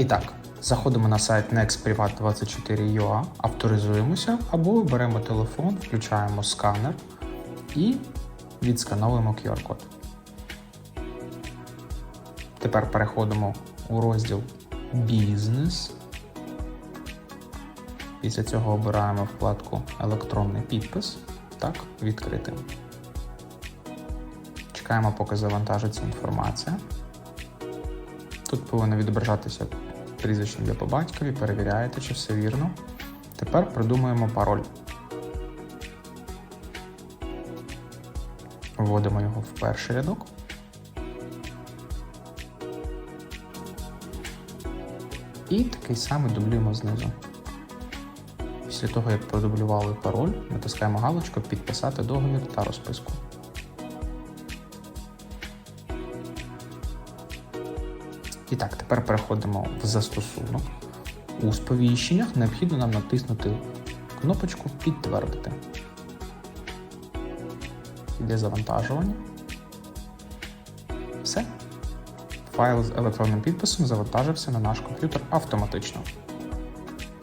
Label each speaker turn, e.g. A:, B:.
A: І так, заходимо на сайт nextprivat24.ua, авторизуємося або беремо телефон, включаємо сканер і відскановуємо QR-код. Тепер переходимо у розділ Бізнес. Після цього обираємо вкладку Електронний підпис. Так, відкрити. Чекаємо, поки завантажиться інформація. Тут повинно відображатися прізвище ім'я по батькові, перевіряєте, чи все вірно. Тепер придумуємо пароль. Вводимо його в перший рядок. І такий самий дублюємо знизу. Після того, як продублювали пароль, натискаємо галочку Підписати договір та розписку. І так, тепер переходимо в застосунок. У сповіщеннях необхідно нам натиснути кнопочку Підтвердити. Іде завантажування. Все. Файл з електронним підписом завантажився на наш комп'ютер автоматично.